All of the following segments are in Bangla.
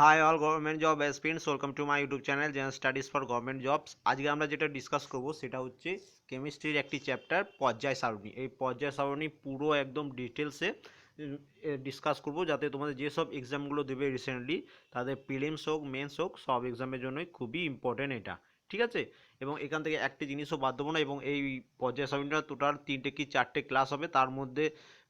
Hi all government job aspirants welcome to my YouTube channel Zen studies for government jobs আজকে আমরা যেটা ডিসকাস করব সেটা হচ্ছে কেমিস্ট্রির একটি চ্যাপ্টার পর্যায় সারণী। এই পর্যায় সারণী পুরো একদম ডিটেলসে ডিসকাস করব যাতে তোমাদের যেসব এক্সামগুলো দেবে রিসেন্টলি তাদের প্রিলিমস হোক মেন্স হোক, সব এক্সামের জন্যই খুবই ইম্পর্টেন্ট এটা। ঠিক আছে? এবং এখান থেকে একটি জিনিসও বাদ দেবো না এবং এই পর্যায় সারণীটা টোটাল তিনটে কি চারটে ক্লাস হবে, তার মধ্যে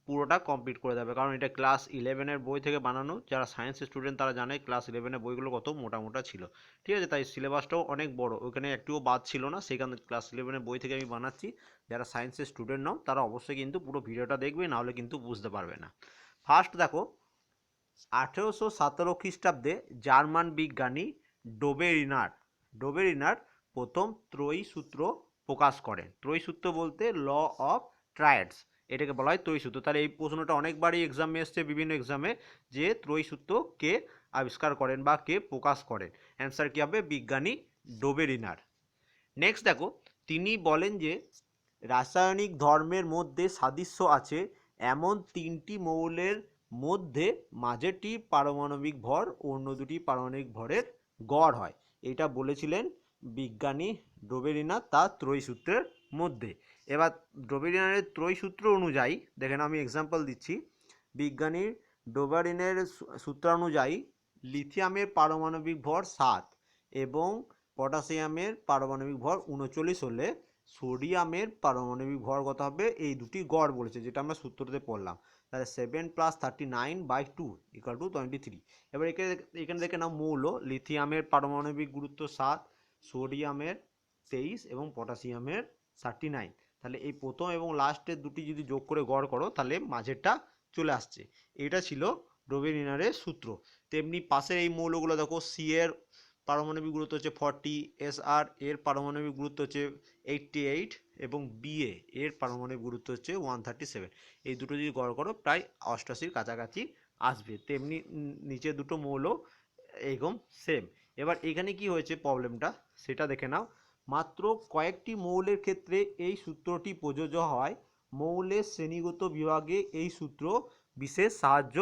পুরোটা কমপ্লিট করে দেবে। কারণ এটা ক্লাস ইলেভেনের বই থেকে বানানো, যারা সায়েন্স স্টুডেন্ট তারা জানে ক্লাস ইলেভেনের বইগুলো কত মোটা মোটা ছিল। ঠিক আছে? তাই সিলেবাসটাও অনেক বড়। ওখানে একটুও বাদ ছিল না। সেখানে ক্লাস ইলেভেনের বই থেকে আমি বানাচ্ছি। যারা সায়েন্সের স্টুডেন্ট নাও, তারা অবশ্যই কিন্তু পুরো ভিডিওটা দেখবে, নাহলে কিন্তু বুঝতে পারবে না। ফার্স্ট দেখো, আঠেরোশো সতেরো খ্রিস্টাব্দে জার্মান বিজ্ঞানী ডোবেরিনার ডোবেরিনার প্রথম ত্রয়ী সূত্র প্রকাশ করেন। ত্রয়ী সূত্র বলতে ল অফ ট্রায়াডস এটাকে বলা হয় ত্রয়ী সূত্র তাহলে এই প্রশ্নটা অনেকবারই এক্সামে এসছে, বিভিন্ন এক্সামে যে ত্রয়ী সূত্র কে আবিষ্কার করেন বা কে প্রকাশ করেন। অ্যান্সার কী হবে? বিজ্ঞানী ডোবেরিনার। নেক্সট দেখো, তিনি বলেন যে রাসায়নিক ধর্মের মধ্যে সাদৃশ্য আছে এমন তিনটি মৌলের মধ্যে মাঝেরটি পারমাণবিক ভর, অন্য দুটি পারমাণবিক ভরের গড় হয়। এটা বলেছিলেন বিজ্ঞানী ডোবেরিনা তার ত্রয়ী সূত্রের মধ্যে। এবার ডোবেরিনারের ত্রয়ী সূত্র অনুযায়ী, দেখেন আমি এক্সাম্পল দিচ্ছি। বিজ্ঞানীর ডোবারিনের সূত্রানুযায়ী লিথিয়ামের পারমাণবিক ভর সাত এবং পটাশিয়ামের পারমাণবিক ভর উনচল্লিশ হলে সোডিয়ামের পারমাণবিক ভর কত হবে? এই দুটি গড় বলেছে, যেটা আমরা সূত্রতে পড়লাম। তাহলে seven plus thirty nine by two equal two twenty three এবার এখানে এখানে দেখে নাও মৌল, লিথিয়ামের পারমাণবিক গুরুত্ব সাত, সোডিয়ামের তেইশ এবং পটাশিয়ামের থার্টি নাইন তাহলে এই প্রথম এবং লাস্টের দুটি যদি যোগ করে গড় করো, তাহলে মাঝেরটা চলে আসছে। এটা ছিল ডোবেরিনারের সূত্র। তেমনি পাশের এই মৌলগুলো দেখো সি এর পারমাণবিক গুরুত্ব হচ্ছে ফর্টি এস আর এর পারমাণবিক গুরুত্ব হচ্ছে এইটটি এইট এবং বিএ এর পারমাণবিক গুরুত্ব হচ্ছে ওয়ান থার্টি সেভেন এই দুটো যদি গড় করো, প্রায় অষ্টাশির কাছাকাছি আসবে। তেমনি নিচে দুটো মৌল এরকম সেম এবার এখানে কি হয়েছে প্রবলেমটা সেটা দেখে নাও। মাত্র কয়েকটি মৌলের ক্ষেত্রে এই সূত্রটি প্রযোজ্য হয়। মৌলের শ্রেণীগত বিভাগে এই সূত্র বিশেষ সাহায্য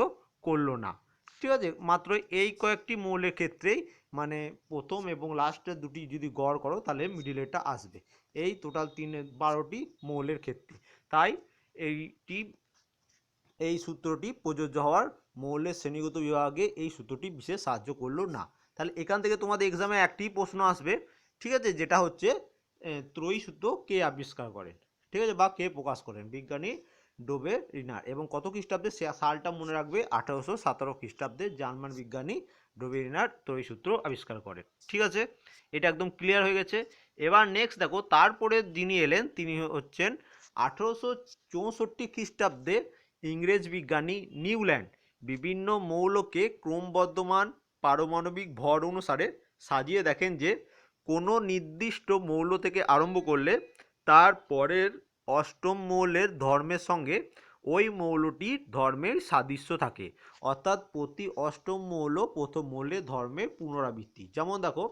করল না। ঠিক আছে, মাত্র এই কয়েকটি মৌলের ক্ষেত্রেই মানে প্রথম এবং লাস্টের দুটি যদি গড় করো, তাহলে মিডিলেরটা আসবে। এই টোটাল তিন, বারোটি মৌলের ক্ষেত্রে। তাই এইটি, এই সূত্রটি প্রযোজ্য হওয়ার মৌলের শ্রেণীগত বিভাগে এই সূত্রটি বিশেষ সাহায্য করল না। তাহলে এখান থেকে তোমাদের এক্সামে একটি প্রশ্ন আসবে। ঠিক আছে? যেটা হচ্ছে ত্রয়ী সূত্র কে আবিষ্কার করেন? ঠিক আছে? বা কে প্রকাশ করেন? বিজ্ঞানী ডোবে রিনার। এবং কত খ্রিস্টাব্দে সে সালটা মনে রাখবে? আঠারোশো সতেরো খ্রিস্টাব্দে জার্মান বিজ্ঞানী ডোবে রিনার ত্রয়ী সূত্র আবিষ্কার করেন। ঠিক আছে? এটা একদম ক্লিয়ার হয়ে গেছে। এবার নেক্সট দেখো, তারপরে যিনি এলেন, তিনি হচ্ছেন আঠেরোশো চৌষট্টি খ্রিস্টাব্দে ইংরেজ বিজ্ঞানী নিউল্যান্ড। বিভিন্ন মৌলকে ক্রমবর্ধমান পারমাণবিক ভর অনুসারে সাজিয়ে দেখেন যে কোনো নির্দিষ্ট মৌল থেকে আরম্ভ করলে তার পরের অষ্টম মৌলের ধর্মের সঙ্গে ওই মৌলটির ধর্মের সাদৃশ্য থাকে। অর্থাৎ প্রতি অষ্টম মৌল প্রথম মৌলের ধর্মের পুনরাবৃত্তি। যেমন দেখো,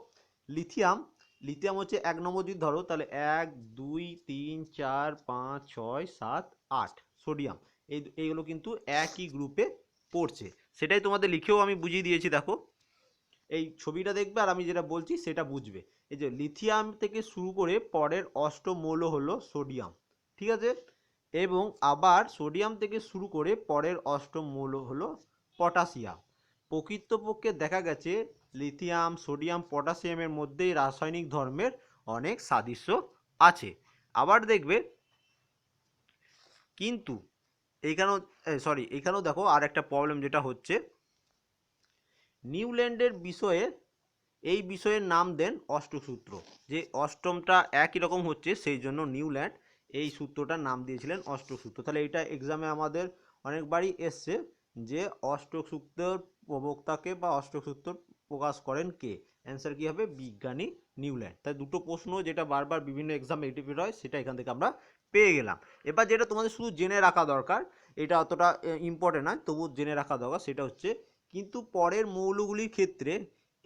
লিথিয়াম লিথিয়াম হচ্ছে এক নম্বর যদি ধরো, তাহলে এক, দুই, তিন, চার, পাঁচ, ছয়, সাত, আট সোডিয়াম। এই, এইগুলো কিন্তু একই গ্রুপে পড়ছে। সেটাই তোমাদের লিখেও আমি বুঝিয়ে দিয়েছি, দেখো। এই ছবিটা দেখবে আর আমি যেটা বলছি সেটা বুঝবে। এই যে লিথিয়াম থেকে শুরু করে পরের অষ্টম মৌল হলো সোডিয়াম, ঠিক আছে? এবং আবার সোডিয়াম থেকে শুরু করে পরের অষ্টম মৌল হলো পটাশিয়াম। প্রকৃতপক্ষে দেখা গেছে লিথিয়াম, সোডিয়াম, পটাশিয়ামের মধ্যেই রাসায়নিক ধর্মের অনেক সাদৃশ্য আছে। আবার দেখবে কিন্তু এইখানেও সরি এইখানেও দেখো আর একটা প্রবলেম যেটা হচ্ছে নিউল্যান্ডের বিষয়ে, এই বিষয়ের নাম দেন অষ্টসূত্র। যে অষ্টমটা একই রকম হচ্ছে, সেই জন্য নিউল্যান্ড এই সূত্রটার নাম দিয়েছিলেন অষ্টসূত্র। তাহলে এটা এক্সামে আমাদের অনেকবারই এসছে যে অষ্টসূত্রের প্রবক্তাকে বা অষ্টসূত্র প্রকাশ করেন কে? অ্যান্সার কী হবে? বিজ্ঞানী নিউল্যান্ড। তাই দুটো প্রশ্ন যেটা বারবার বিভিন্ন এক্সামে রিপিট হয়, সেটা এখান থেকে আমরা পেয়ে গেলাম। এবার যেটা তোমাদের শুধু জেনে রাখা দরকার, এটা অতটা ইম্পর্টেন্ট নয় তবু জেনে রাখা দরকার, সেটা হচ্ছে কিন্তু পরের মৌলগুলির ক্ষেত্রে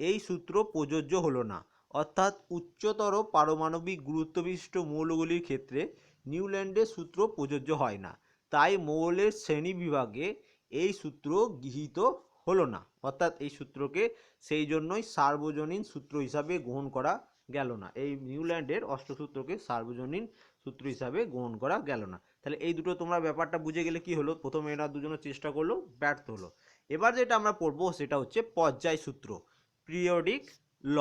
এই সূত্র প্রযোজ্য হলো না। অর্থাৎ উচ্চতর পারমাণবিক গুরুত্ববিশিষ্ট মৌলগুলির ক্ষেত্রে নিউল্যান্ডের সূত্র প্রযোজ্য হয় না। তাই মৌলের শ্রেণি বিভাগে এই সূত্র গৃহীত হলো না। অর্থাৎ এই সূত্রকে সেই জন্যই সার্বজনীন সূত্র হিসাবে গ্রহণ করা গেল না। এই নিউল্যান্ডের অষ্টসূত্রকে সার্বজনীন সূত্র হিসাবে গ্রহণ করা গেল না। তাহলে এই দুটো তোমরা ব্যাপারটা বুঝে গেলে কি হলো? প্রথমে এরা দুজনে চেষ্টা করল, ব্যর্থ হলো। এবার যেটা আমরা পড়ব সেটা হচ্ছে পর্যায় সূত্র পিরিয়ডিক ল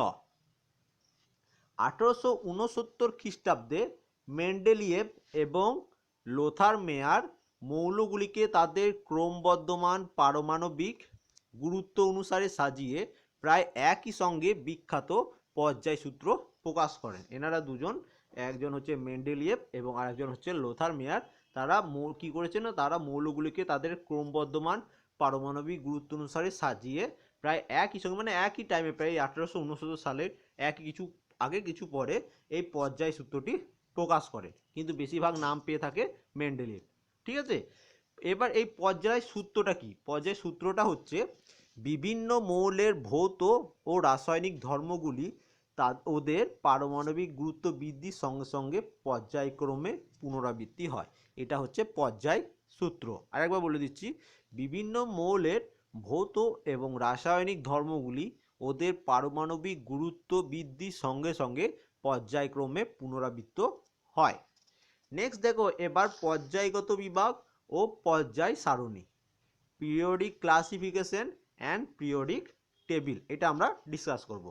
আঠারোশো উনসত্তর খ্রিস্টাব্দে মেন্ডেলিয়েভ এবং লোথার মেয়ার মৌলগুলিকে তাদের ক্রমবর্ধমান পারমাণবিক গুরুত্ব অনুসারে সাজিয়ে প্রায় একই সঙ্গে বিখ্যাত পর্যায় সূত্র প্রকাশ করেন। এনারা দুজন, একজন হচ্ছে মেন্ডেলিয়েভ এবং আরেকজন হচ্ছে লোথার মেয়ার। তারা কী করেছে না তারা মৌলগুলিকে তাদের ক্রমবর্ধমান পারমাণবিক গুরুত্ব অনুসারে সাজিয়ে প্রায় একই সঙ্গে মানে একই টাইমে প্রায় আঠারোশো উনসত্তর সালের একই কিছু, আগে কিছু পরে এই পর্যায় সূত্রটি প্রকাশ করে। কিন্তু বেশিরভাগ নাম পেয়ে থাকে মেন্ডেলিয়েভ ঠিক আছে? এবার এই পর্যায় সূত্রটা কি? পর্যায় সূত্রটা হচ্ছে বিভিন্ন মৌলের ভৌত ও রাসায়নিক ধর্মগুলি তা ওদের পারমাণবিক গুরুত্ব বৃদ্ধির সঙ্গে সঙ্গে পর্যায়ক্রমে পুনরাবৃত্তি হয়। এটা হচ্ছে পর্যায় সূত্র। আরেকবার বলে দিচ্ছি, বিভিন্ন মৌলের ভৌত এবং রাসায়নিক ধর্মগুলি ওদের পারমাণবিক গুরুত্ব বৃদ্ধির সঙ্গে সঙ্গে পর্যায়ক্রমে পুনরাবৃত্ত হয়। নেক্সট দেখো, এবার পর্যায়গত বিভাগ ও পর্যায় সারণী। Periodic classification and periodic table এটা আমরা ডিসকাস করব।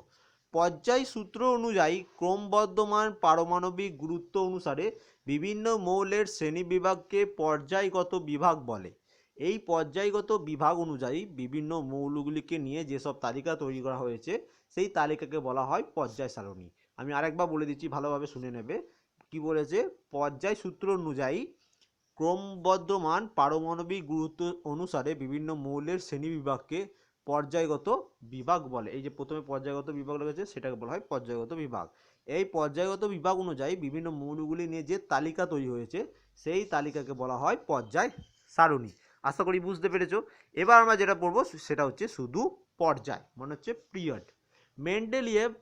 পর্যায় সূত্র অনুযায়ী ক্রমবর্ধমান পারমাণবিক গুরুত্ব অনুসারে বিভিন্ন মৌলের শ্রেণি বিভাগকে পর্যায়গত বিভাগ বলে। এই পর্যায়গত বিভাগ অনুযায়ী বিভিন্ন মৌলগুলিকে নিয়ে যেসব তালিকা তৈরি করা হয়েছে, সেই তালিকাকে বলা হয় পর্যায় সারণী। আমি আরেকবার বলে দিচ্ছি, ভালোভাবে শুনে নেবে। কি বলেছে? পর্যায় সূত্র অনুযায়ী ক্রমবর্ধমান পারমাণবিক গুরুত্ব অনুসারে বিভিন্ন মৌলের শ্রেণীবিভাগকে পর্যায়গত বিভাগ বলে। এই যে প্রথমে পর্যায়গত বিভাগ রয়েছে সেটাকে বলা হয় পর্যায়গত বিভাগ। এই পর্যায়গত বিভাগ অনুযায়ী বিভিন্ন মৌলগুলি নিয়ে যে তালিকা তৈরি হয়েছে, সেই তালিকাকে বলা হয় পর্যায় সারণী। আশা করি বুঝতে পেরেছ? এবার আমরা যেটা পড়ব, সেটা হচ্ছে শুধু পর্যায় মানে হচ্ছে পিরিয়ড। মেন্ডেলিয়েভ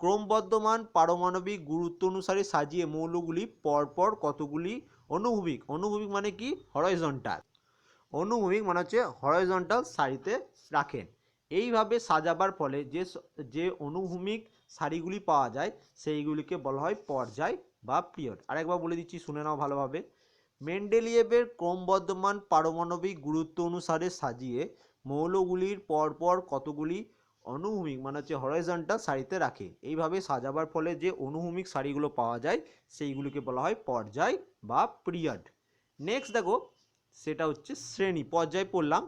ক্রমবর্ধমান পারমাণবিক গুরুত্ব অনুসারে সাজিয়ে মৌলগুলি পরপর কতগুলি? অনুভূমিক। অনুভূমিক মানে কি? হরাইজন্টাল। অনুভূমিক মানে হচ্ছে হরাইজন্টাল সারিতে রাখেন। এইভাবে সাজাবার ফলে যে যে অনুভূমিক সারিগুলি পাওয়া যায়, সেইগুলিকে বলা হয় পর্যায় বা পিরিয়ড। আরেকবার বলে দিচ্ছি, শুনে নাও ভালোভাবে। মেন্ডেলিয়েভের ক্রমবর্ধমান পারমাণবিক গুরুত্ব অনুসারে সাজিয়ে মৌলগুলির পরপর কতগুলি অনুভূমিক মানে হচ্ছে হরাইজন্টাল সারিতে রাখে এইভাবে সাজাবার ফলে যে অনুভূমিক সারিগুলো পাওয়া যায়, সেইগুলিকে বলা হয় পর্যায় বা পিরিয়ড। নেক্সট দেখো সেটা হচ্ছে শ্রেণি, পর্যায় পড়লাম।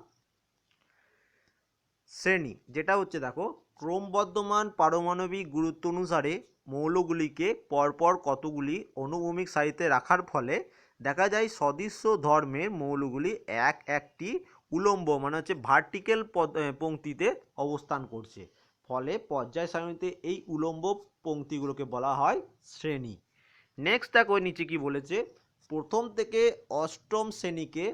শ্রেণি, যেটা হচ্ছে দেখো ক্রমবর্ধমান পারমাণবিক গুরুত্ব অনুসারে মৌলগুলিকে পরপর কতগুলি অনুভূমিক সারিতে রাখার ফলে দেখা যায় সদৃশ্য ধর্মের মৌলগুলি এক একটি উলম্ব মানে হচ্ছে ভার্টিক্যাল পংক্তিতে অবস্থান করছে। ফলে পর্যায় সারণীতে এই উলম্ব পংক্তিগুলোকে বলা হয় শ্রেণি। নেক্সট দেখো, নিচে কি বলেছে? প্রথম থেকে অষ্টম শ্রেণীকে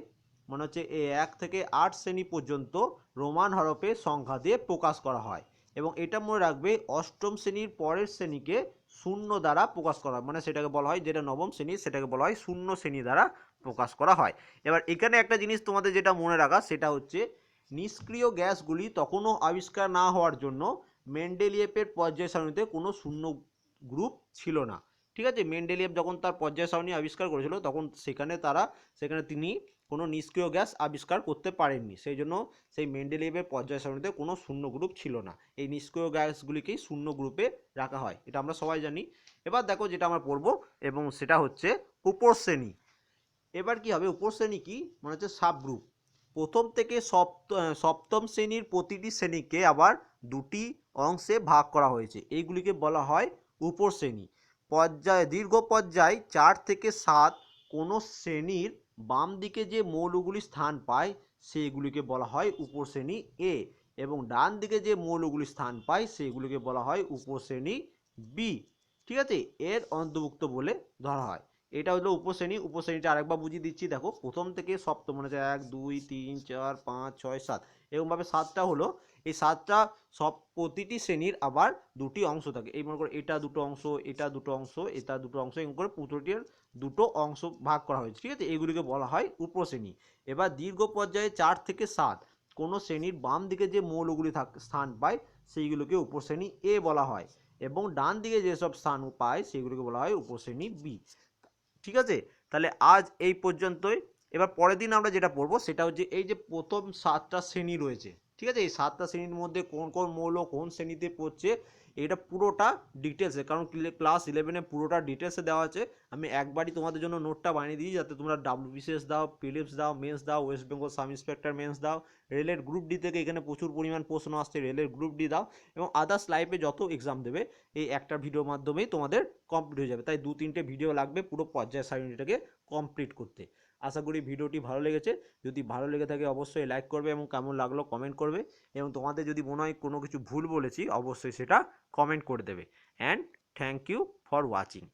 মানে হচ্ছে এ এক থেকে আট শ্রেণি পর্যন্ত রোমান হরফে সংখ্যা দিয়ে প্রকাশ করা হয়। এবং এটা মনে রাখবে অষ্টম শ্রেণির পরের শ্রেণীকে শূন্য দ্বারা প্রকাশ করা মানে সেটাকে বলা হয় যেটা নবম শ্রেণি, সেটাকে বলা হয় শূন্য শ্রেণি দ্বারা প্রকাশ করা হয়। এবার এখানে একটা জিনিস তোমাদের যেটা মনে রাখা, সেটা হচ্ছে নিষ্ক্রিয় গ্যাসগুলি তখনও আবিষ্কার না হওয়ার জন্য মেন্ডেলিয়েপের পর্যায় সারণীতে কোনো শূন্য গ্রুপ ছিল না। ঠিক আছে? মেন্ডেলিয়েভ যখন তার পর্যায় সারণী আবিষ্কার করেছিল, তখন সেখানে তারা, সেখানে তিনি কোনো নিষ্ক্রিয় গ্যাস আবিষ্কার করতে পারেননি। সেই জন্য সেই মেন্ডেলিয়েভের পর্যায় সারণীতে কোনো শূন্য গ্রুপ ছিল না। এই নিষ্ক্রিয় গ্যাসগুলিকেই শূন্য গ্রুপে রাখা হয়। এটা আমরা সবাই জানি। এবার দেখো যেটা আমরা পড়ব, এবং সেটা হচ্ছে উপর শ্রেণি। এবার কি হবে? উপর শ্রেণি কি? মানে হচ্ছে সাব গ্রুপ প্রথম থেকে সপ্ত সপ্তম শ্রেণির প্রতিটি শ্রেণীকে আবার দুটি অংশে ভাগ করা হয়েছে। এইগুলিকে বলা হয় উপর শ্রেণি। পর্যায়, দীর্ঘ পর্যায় চার থেকে সাত কোনো শ্রেণির বাম দিকে যে মৌলগুলি স্থান পায়, সেইগুলিকে বলা হয় উপশ্রেণী এ এবং ডান দিকে যে মৌলগুলি স্থান পায়, সেইগুলিকে বলা হয় উপশ্রেণী বি ঠিক আছে? এর অন্তর্ভুক্ত বলে ধরা হয়। এটা হলো উপশ্রেণী। উপশ্রেণীটা আরেকবার বুঝিয়ে দিচ্ছি, দেখো, প্রথম থেকে সপ্তম মানে হচ্ছে এক, দুই, তিন, চার, পাঁচ, ছয়, সাত। এরকমভাবে সাতটা হলো। এই সাতটা সব প্রতিটি শ্রেণির আবার দুটি অংশ থাকে। এই মনে করো, এটা দুটো অংশ, এটা দুটো অংশ, এটা দুটো অংশ এরকম করে, প্রতিটির দুটো অংশ ভাগ করা হয়েছে। ঠিক আছে? এইগুলিকে বলা হয় উপশ্রেণী। এবার দীর্ঘ পর্যায়ে চার থেকে সাত, কোনো শ্রেণির বাম দিকে যে মৌলগুলি থাক, স্থান পায়, সেইগুলোকে উপশ্রেণী এ বলা হয়। এবং ডান দিকে যেসব স্থান পায় সেগুলোকে বলা হয় উপশ্রেণী বি। ঠিক আছে? তাহলে আজ এই পর্যন্তই। এবার পরের দিন আমরা যেটা পড়ব সেটা হচ্ছে এই যে প্রথম সাতটা শ্রেণি রয়েছে। ঠিক আছে? এই সাতটা শ্রেণির মধ্যে কোন কোন মৌল কোন শ্রেণীতে পড়ছে এটা পুরোটা ডিটেলসে কারণ ক্লাস ইলেভেনে পুরোটা ডিটেলসে দেওয়া আছে। আমি একবারই তোমাদের জন্য নোটটা বানিয়ে দিই যাতে তোমরা ডাব্লিউবিসিএস দাও পিলিপস দাও মেন্স দাও West Bengal sub inspector mains দাও, রেলের গ্রুপ ডি থেকে এখানে প্রচুর পরিমাণ প্রশ্ন আসছে, রেলের গ্রুপ ডি দাও এবং আদার্স লাইফে যত এক্সাম দেবে, এই একটা ভিডিওর মাধ্যমেই তোমাদের কমপ্লিট হয়ে যাবে। তাই দু তিনটে ভিডিও লাগবে পুরো পর্যায় সারণীটাকে কমপ্লিট করতে। আশা করি ভিডিওটি ভালো লেগেছে। যদি ভালো লেগে থাকে অবশ্যই লাইক করবে এবং কেমন লাগল কমেন্ট করবে এবং তোমাদের যদি মনে হয় কোনো কিছু ভুল বলেছি, অবশ্যই সেটা কমেন্ট করে দেবে। And thank you for watching